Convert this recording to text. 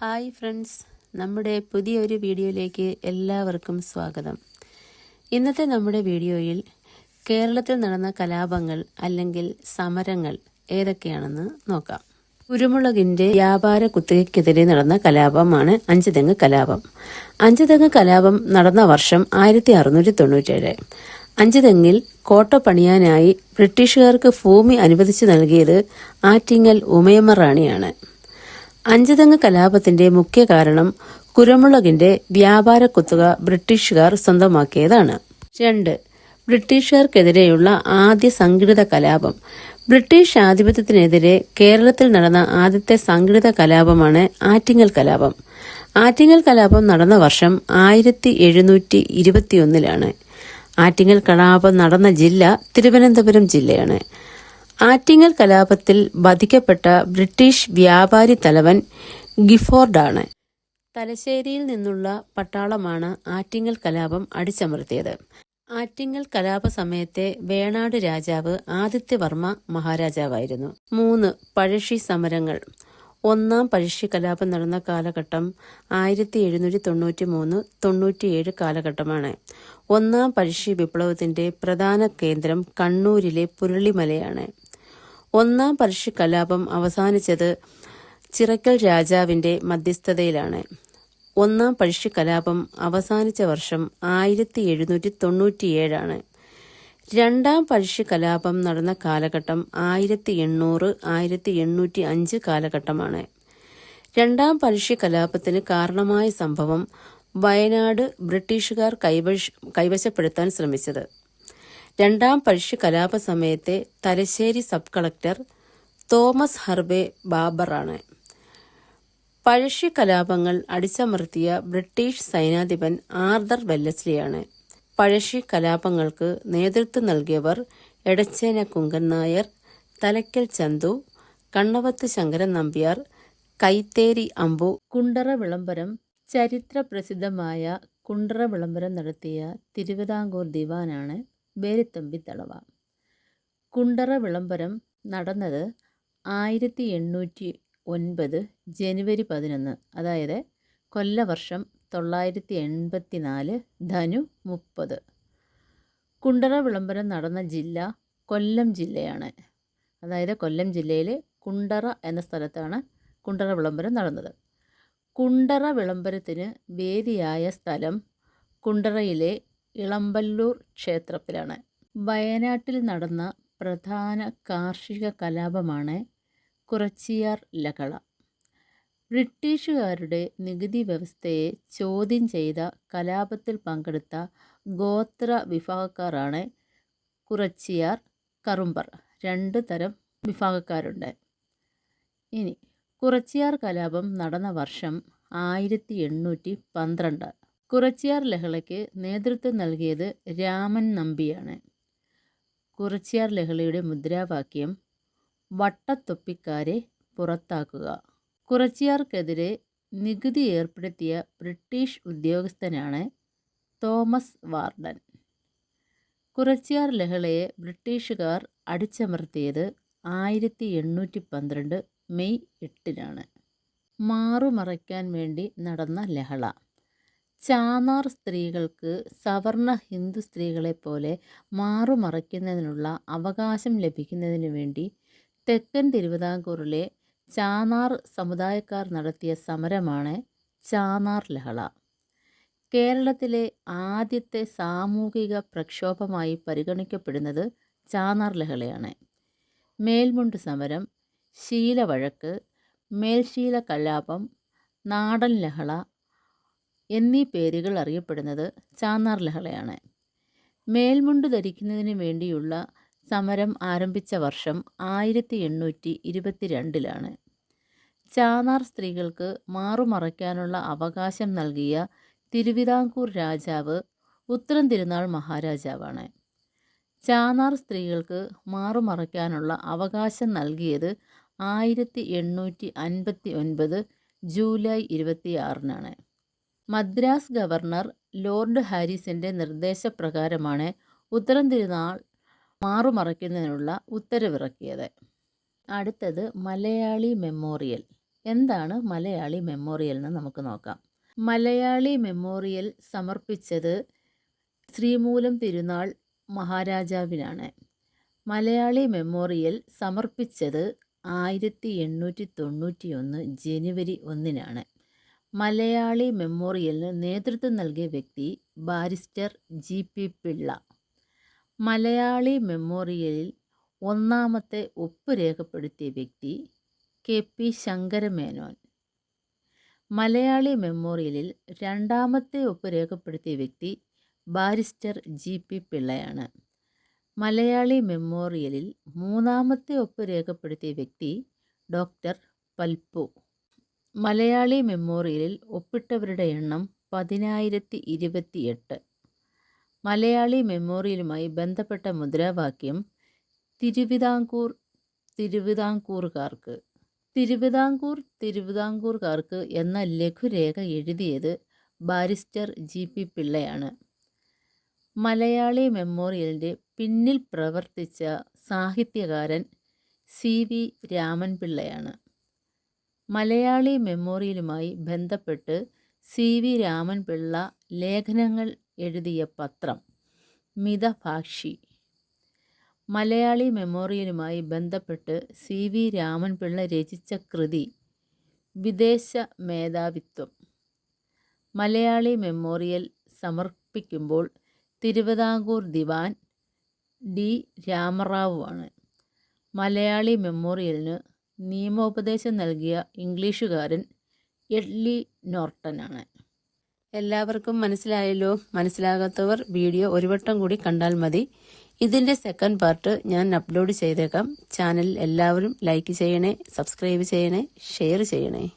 Hi friends. നമ്മുടെ പുതിയൊരു വീഡിയോയിലേക്ക് എല്ലാവർക്കും സ്വാഗതം. ഇന്നത്തെ നമ്മുടെ വീഡിയോയിൽ കേരളത്തിൽ നടന്ന കലാപങ്ങൾ അല്ലെങ്കിൽ സമരങ്ങൾ ഏതൊക്കെയാണെന്ന് നോക്കാം. കുരുമുളകിന്റെ വ്യാപാര കുത്തകയ്ക്കെതിരെ നടന്ന കലാപമാണ് അഞ്ചുതെങ്ങ് കലാപം. അഞ്ചുതെങ്ങ് കലാപം നടന്ന വർഷം ആയിരത്തി അറുന്നൂറ്റി തൊണ്ണൂറ്റേഴ് അഞ്ചുതെങ്ങിൽ കോട്ട പണിയാനായി ബ്രിട്ടീഷുകാർക്ക് ഭൂമി അനുവദിച്ചു നൽകിയത് ആറ്റിങ്ങൽ ഉമയമ്മ റാണിയാണ് അഞ്ചുതെങ്ങ് കലാപത്തിന്റെ മുഖ്യ കാരണം കുരുമുളകിന്റെ വ്യാപാര കുത്തുക ബ്രിട്ടീഷുകാർ സ്വന്തമാക്കിയതാണ്. രണ്ട് ബ്രിട്ടീഷുകാർക്കെതിരെയുള്ള ആദ്യ സംഘടിത കലാപം. ബ്രിട്ടീഷ് ആധിപത്യത്തിനെതിരെ കേരളത്തിൽ നടന്ന ആദ്യത്തെ സംഘടിത കലാപമാണ് ആറ്റിങ്ങൽ കലാപം. ആറ്റിങ്ങൽ കലാപം നടന്ന വർഷം ആയിരത്തി എഴുന്നൂറ്റി ഇരുപത്തിയൊന്നിലാണ് ആറ്റിങ്ങൽ കലാപം നടന്ന ജില്ല തിരുവനന്തപുരം ജില്ലയാണ്. ആറ്റിങ്ങൽ കലാപത്തിൽ വധിക്കപ്പെട്ട ബ്രിട്ടീഷ് വ്യാപാരി തലവൻ ഗിഫോർഡാണ്. തലശ്ശേരിയിൽ നിന്നുള്ള പട്ടാളമാണ് ആറ്റിങ്ങൽ കലാപം അടിച്ചമർത്തിയത്. ആറ്റിങ്ങൽ കലാപ സമയത്തെ വേണാട് രാജാവ് ആദിത്യവർമ്മ മഹാരാജാവായിരുന്നു. മൂന്ന് പഴശ്ശി സമരങ്ങൾ. ഒന്നാം പഴശ്ശി കലാപം നടന്ന കാലഘട്ടം ആയിരത്തി എഴുന്നൂറ്റി തൊണ്ണൂറ്റി മൂന്ന് തൊണ്ണൂറ്റിയേഴ് കാലഘട്ടമാണ്. ഒന്നാം പഴശ്ശി വിപ്ലവത്തിന്റെ പ്രധാന കേന്ദ്രം കണ്ണൂരിലെ പുരളിമലയാണ്. ഒന്നാം പഴശ്ശി കലാപം അവസാനിച്ചത് ചിറക്കൽ രാജാവിന്റെ മധ്യസ്ഥതയിലാണ്. ഒന്നാം പഴശ്ശി കലാപം അവസാനിച്ച വർഷം ആയിരത്തി എഴുന്നൂറ്റി തൊണ്ണൂറ്റിയേഴാണ് രണ്ടാം പഴശ്ശി കലാപം നടന്ന കാലഘട്ടം ആയിരത്തി എണ്ണൂറ് ആയിരത്തി എണ്ണൂറ്റി അഞ്ച് കാലഘട്ടമാണ്. രണ്ടാം പഴശ്ശി കലാപത്തിന് കാരണമായ സംഭവം വയനാട് ബ്രിട്ടീഷുകാർ കൈവശ കൈവശപ്പെടുത്താൻ ശ്രമിച്ചത്. രണ്ടാം കലാപ സമയത്തെ Thalassery sub collector Thomas Harvey ബാബറാണ്. Pazhassi കലാപങ്ങൾ അടിച്ചമർത്തിയ ബ്രിട്ടീഷ് സൈനാധിപൻ ആർദർ വെല്ലസ്ലിയാണ്. പഴശ്ശി കലാപങ്ങൾക്ക് നേതൃത്വം നൽകിയവർ എടച്ചേന കുങ്കൻ നായർ തലയ്ക്കൽ ചന്തു കണ്ണവത്ത് ശങ്കരൻ നമ്പ്യാർ കൈത്തേരി അമ്പു കുണ്ടറ വിളംബരം ചരിത്ര പ്രസിദ്ധമായ കുണ്ടറ വിളംബരം നടത്തിയ തിരുവിതാംകൂർ ദിവാനാണ്. ബേരിത്തമ്പി തളവ കുണ്ടറ വിളംബരം നടന്നത് ആയിരത്തി എണ്ണൂറ്റി ഒൻപത് ജനുവരി പതിനൊന്ന് അതായത് കൊല്ലവർഷം തൊള്ളായിരത്തി എൺപത്തി നാല് ധനു മുപ്പത്. കുണ്ടറ വിളംബരം നടന്ന ജില്ല കൊല്ലം ജില്ലയാണ്. അതായത് കൊല്ലം ജില്ലയിലെ കുണ്ടറ എന്ന സ്ഥലത്താണ് കുണ്ടറ വിളംബരം നടന്നത്. കുണ്ടറ വിളംബരത്തിന് വേദിയായ സ്ഥലം കുണ്ടറയിലെ ഇളമ്പല്ലൂർ ക്ഷേത്രത്തിലാണ്. വയനാട്ടിൽ നടന്ന പ്രധാന കാർഷിക കലാപമാണ് കുറച്ചിയാർ ലഹള. ബ്രിട്ടീഷുകാരുടെ നികുതി വ്യവസ്ഥയെ ചോദ്യം ചെയ്ത കലാപത്തിൽ പങ്കെടുത്ത ഗോത്ര വിഭാഗക്കാരാണ് കുറച്ചിയാർ കറുമ്പർ. രണ്ട് തരം വിഭാഗക്കാരുണ്ട്. ഇനി കുറച്ചിയാർ കലാപം നടന്ന വർഷം ആയിരത്തി എണ്ണൂറ്റി പന്ത്രണ്ട്. കുറച്ചിയാർ ലഹളയ്ക്ക് നേതൃത്വം നൽകിയത് രാമൻ നമ്പിയാണ്. കുറച്ചിയാർ ലഹളയുടെ മുദ്രാവാക്യം വട്ടത്തൊപ്പിക്കാരെ പുറത്താക്കുക. കുറച്ചിയാർക്കെതിരെ നികുതി ഏർപ്പെടുത്തിയ ബ്രിട്ടീഷ് ഉദ്യോഗസ്ഥനാണ് തോമസ് വാർഡൻ. കുറച്ചിയാർ ലഹളയെ ബ്രിട്ടീഷുകാർ അടിച്ചമർത്തിയത് ആയിരത്തി എണ്ണൂറ്റി പന്ത്രണ്ട് മെയ് എട്ടിനാണ്. മാറുമറയ്ക്കാൻ വേണ്ടി നടന്ന ലഹള. ചാന്നാർ സ്ത്രീകൾക്ക് സവർണ ഹിന്ദു സ്ത്രീകളെപ്പോലെ മാറുമറയ്ക്കുന്നതിനുള്ള അവകാശം ലഭിക്കുന്നതിന് വേണ്ടി തെക്കൻ തിരുവിതാംകൂറിലെ ചാനാർ സമുദായക്കാർ നടത്തിയ സമരമാണ് ചാനാർ ലഹള. കേരളത്തിലെ ആദ്യത്തെ സാമൂഹിക പ്രക്ഷോഭമായി പരിഗണിക്കപ്പെടുന്നത് ചാനാർ ലഹളയാണ്. മേൽമുണ്ട് സമരം ശീലവഴക്ക് മേൽശീല കലാപം നാടൻ ലഹള എന്നീ പേരുകൾ അറിയപ്പെടുന്നത് ചാന്നാർ ലഹളയാണ്. മേൽമുണ്ട് ധരിക്കുന്നതിന് വേണ്ടിയുള്ള സമരം ആരംഭിച്ച വർഷം ആയിരത്തി എണ്ണൂറ്റി ഇരുപത്തിരണ്ടിലാണ് ചാന്നാർ സ്ത്രീകൾക്ക് മാറുമറയ്ക്കാനുള്ള അവകാശം നൽകിയ തിരുവിതാംകൂർ രാജാവ് ഉത്തരം തിരുനാൾ മഹാരാജാവാണ്. ചാനാർ സ്ത്രീകൾക്ക് മാറുമറയ്ക്കാനുള്ള അവകാശം നൽകിയത് ആയിരത്തി എണ്ണൂറ്റി അൻപത്തി ഒൻപത് ജൂലൈ ഇരുപത്തിയാറിനാണ്. മദ്രാസ് ഗവർണർ ലോർഡ് ഹാരിസിന്റെ നിർദ്ദേശപ്രകാരമാണ് ഉത്തരം തിരുനാൾ മാറുമറയ്ക്കുന്നതിനുള്ള ഉത്തരവിറക്കിയത്. അടുത്തത് മലയാളി മെമ്മോറിയൽ. എന്താണ് മലയാളി മെമ്മോറിയൽ എന്ന് നമുക്ക് നോക്കാം. മലയാളി മെമ്മോറിയൽ സമർപ്പിച്ചത് ശ്രീമൂലം തിരുനാൾ മഹാരാജാവിനാണ്. മലയാളി മെമ്മോറിയൽ സമർപ്പിച്ചത് ആയിരത്തി എണ്ണൂറ്റി തൊണ്ണൂറ്റി ഒന്ന് ജനുവരി ഒന്നിനാണ്. മലയാളി മെമ്മോറിയലിന് നേതൃത്വം നൽകിയ വ്യക്തി barrister G. P. Pillai. Malayali മെമ്മോറിയലിൽ ഒന്നാമത്തെ ഒപ്പ് രേഖപ്പെടുത്തിയ വ്യക്തി കെ. പി. ശങ്കരമേനോൻ. മലയാളി മെമ്മോറിയലിൽ രണ്ടാമത്തെ ഒപ്പ് രേഖപ്പെടുത്തിയ വ്യക്തി ബാരിസ്റ്റർ ജി. പി. പിള്ളയാണ്. മലയാളി മെമ്മോറിയലിൽ മൂന്നാമത്തെ ഒപ്പ് രേഖപ്പെടുത്തിയ വ്യക്തി ഡോക്ടർ പൽപ്പു. മലയാളി മെമ്മോറിയലിൽ ഒപ്പിട്ടവരുടെ എണ്ണം പതിനായിരത്തി ഇരുപത്തിയെട്ട് മലയാളി മെമ്മോറിയലുമായി ബന്ധപ്പെട്ട മുദ്രാവാക്യം തിരുവിതാംകൂർ തിരുവിതാംകൂറുകാർക്ക്. തിരുവിതാംകൂർ തിരുവിതാംകൂറുകാർക്ക് എന്ന ലഘുരേഖ എഴുതിയത് ബാരിസ്റ്റർ ജി. പി. പിള്ളയാണ്. മലയാളി മെമ്മോറിയലിന്റെ പിന്നിൽ പ്രവർത്തിച്ച സാഹിത്യകാരൻ സി. വി. രാമൻപിള്ളയാണ്. മലയാളി മെമ്മോറിയലുമായി ബന്ധപ്പെട്ട് സി വി രാമൻപിള്ള ലേഖനങ്ങൾ എഴുതിയ പത്രം മിതഭാഷി. മലയാളി മെമ്മോറിയലുമായി ബന്ധപ്പെട്ട് സി വി രാമൻപിള്ള രചിച്ച കൃതി വിദേശ മേധാവിത്വം. മലയാളി മെമ്മോറിയൽ സമർപ്പിക്കുമ്പോൾ തിരുവിതാംകൂർ ദിവാൻ ഡി രാമറാവു ആണ് മലയാളി മെമ്മോറിയലിന് നിയമോപദേശം നൽകിയ ഇംഗ്ലീഷുകാരൻ എഡ്ലി നോർട്ടനാണ്. എല്ലാവർക്കും മനസ്സിലായല്ലോ? മനസ്സിലാകാത്തവർ വീഡിയോ ഒരു വട്ടം കൂടി കണ്ടാൽ മതി. ഇതിന്റെ സെക്കൻഡ് പാർട്ട് ഞാൻ അപ്ലോഡ് ചെയ്തേക്കാം. ചാനൽ എല്ലാവരും ലൈക്ക് ചെയ്യണേ സബ്സ്ക്രൈബ് ചെയ്യണേ ഷെയർ ചെയ്യണേ.